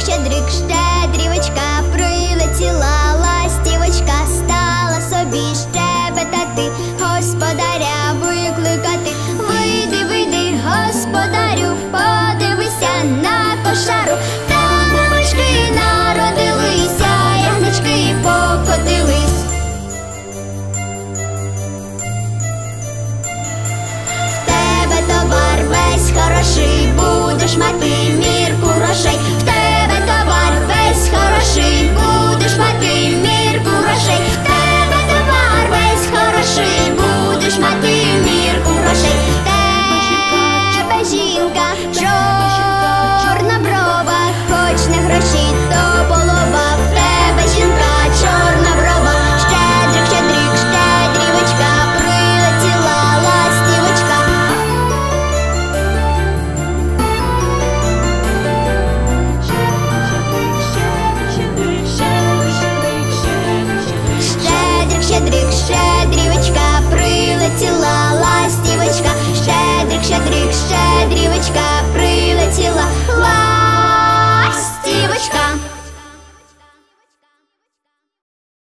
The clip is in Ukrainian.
щедрик, щедрівочка, прилетіла ластівочка, стала собі щебетати, господаря викликати. Вийди, вийди, господарю, подивися на кошару. Там бубочки народилися, ягнички покотились. В тебе товар весь хороший, будеш мати